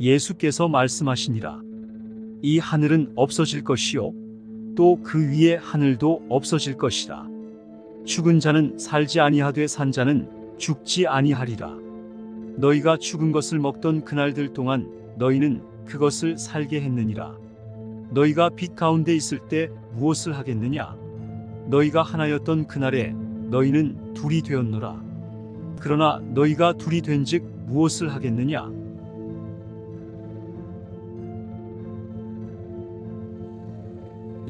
예수께서 말씀하시니라. 이 하늘은 없어질 것이요. 또 그 위에 하늘도 없어질 것이라. 죽은 자는 살지 아니하되 산 자는 죽지 아니하리라. 너희가 죽은 것을 먹던 그날들 동안 너희는 그것을 살게 했느니라. 너희가 빛 가운데 있을 때 무엇을 하겠느냐? 너희가 하나였던 그날에 너희는 둘이 되었노라. 그러나 너희가 둘이 된즉 무엇을 하겠느냐?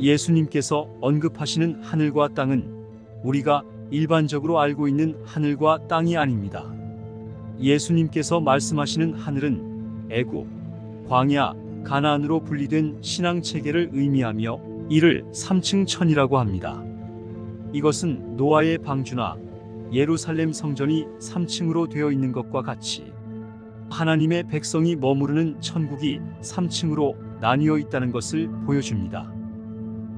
예수님께서 언급하시는 하늘과 땅은 우리가 일반적으로 알고 있는 하늘과 땅이 아닙니다. 예수님께서 말씀하시는 하늘은 애굽, 광야, 가나안으로 분리된 신앙 체계를 의미하며 이를 3층 천이라고 합니다. 이것은 노아의 방주나 예루살렘 성전이 3층으로 되어 있는 것과 같이 하나님의 백성이 머무르는 천국이 3층으로 나뉘어 있다는 것을 보여줍니다.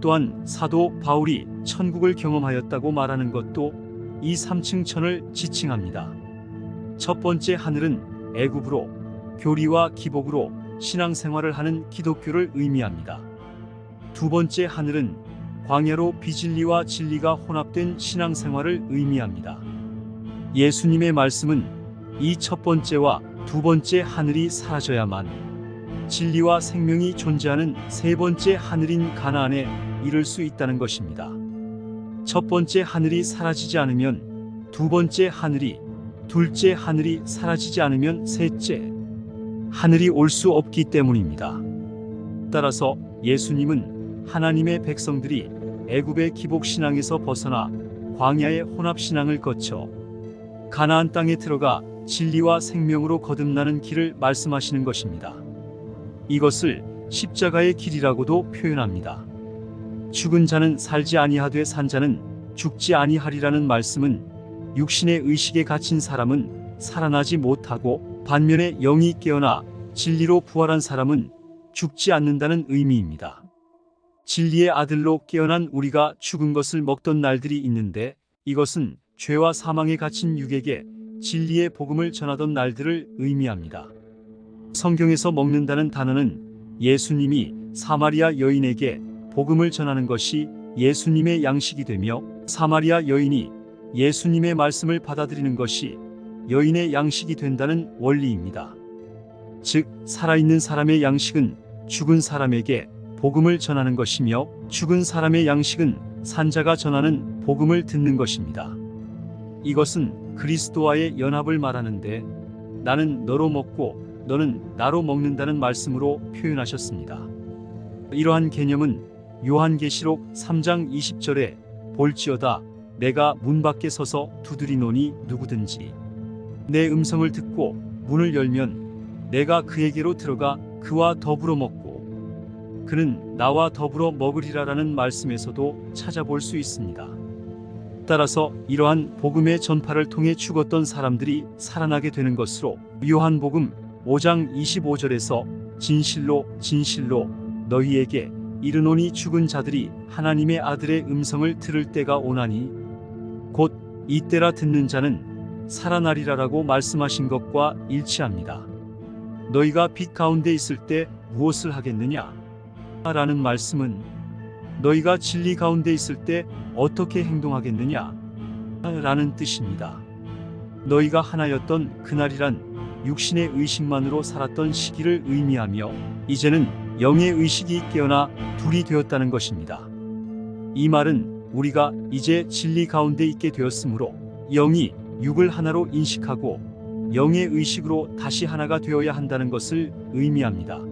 또한 사도 바울이 천국을 경험하였다고 말하는 것도 이 3층 천을 지칭합니다. 첫 번째 하늘은 애굽으로 교리와 기복으로 신앙생활을 하는 기독교를 의미합니다. 두 번째 하늘은 광야로 비진리와 진리가 혼합된 신앙생활을 의미합니다. 예수님의 말씀은 이 첫 번째와 두 번째 하늘이 사라져야만 진리와 생명이 존재하는 세 번째 하늘인 가나안에 이를 수 있다는 것입니다. 첫 번째 하늘이 사라지지 않으면 두 번째 하늘이 둘째 하늘이 사라지지 않으면 셋째 하늘이 올 수 없기 때문입니다. 따라서 예수님은 하나님의 백성들이 애굽의 기복 신앙에서 벗어나 광야의 혼합 신앙을 거쳐 가나안 땅에 들어가 진리와 생명으로 거듭나는 길을 말씀하시는 것입니다. 이것을 십자가의 길이라고도 표현합니다. 죽은 자는 살지 아니하되 산 자는 죽지 아니하리라는 말씀은 육신의 의식에 갇힌 사람은 살아나지 못하고 반면에 영이 깨어나 진리로 부활한 사람은 죽지 않는다는 의미입니다. 진리의 아들로 깨어난 우리가 죽은 것을 먹던 날들이 있는데 이것은 죄와 사망에 갇힌 육에게 진리의 복음을 전하던 날들을 의미합니다. 성경에서 먹는다는 단어는 예수님이 사마리아 여인에게 복음을 전하는 것이 예수님의 양식이 되며 사마리아 여인이 예수님의 말씀을 받아들이는 것이 여인의 양식이 된다는 원리입니다. 즉, 살아있는 사람의 양식은 죽은 사람에게 복음을 전하는 것이며 죽은 사람의 양식은 산자가 전하는 복음을 듣는 것입니다. 이것은 그리스도와의 연합을 말하는데 나는 너로 먹고 너는 나로 먹는다는 말씀으로 표현하셨습니다. 이러한 개념은 요한계시록 3장 20절에 볼지어다 내가 문 밖에 서서 두드리노니 누구든지 내 음성을 듣고 문을 열면 내가 그에게로 들어가 그와 더불어 먹고 그는 나와 더불어 먹으리라라는 말씀에서도 찾아볼 수 있습니다. 따라서 이러한 복음의 전파를 통해 죽었던 사람들이 살아나게 되는 것으로 요한복음 5장 25절에서 진실로 진실로 너희에게 이르노니 죽은 자들이 하나님의 아들의 음성을 들을 때가 오나니 곧 이때라 듣는 자는 살아나리라라고 말씀하신 것과 일치합니다. 너희가 빛 가운데 있을 때 무엇을 하겠느냐? 라는 말씀은 너희가 진리 가운데 있을 때 어떻게 행동하겠느냐? 라는 뜻입니다. 너희가 하나였던 그날이란 육신의 의식만으로 살았던 시기를 의미하며 이제는 영의 의식이 깨어나 둘이 되었다는 것입니다. 이 말은 우리가 이제 진리 가운데 있게 되었으므로 영이 육을 하나로 인식하고 영의 의식으로 다시 하나가 되어야 한다는 것을 의미합니다.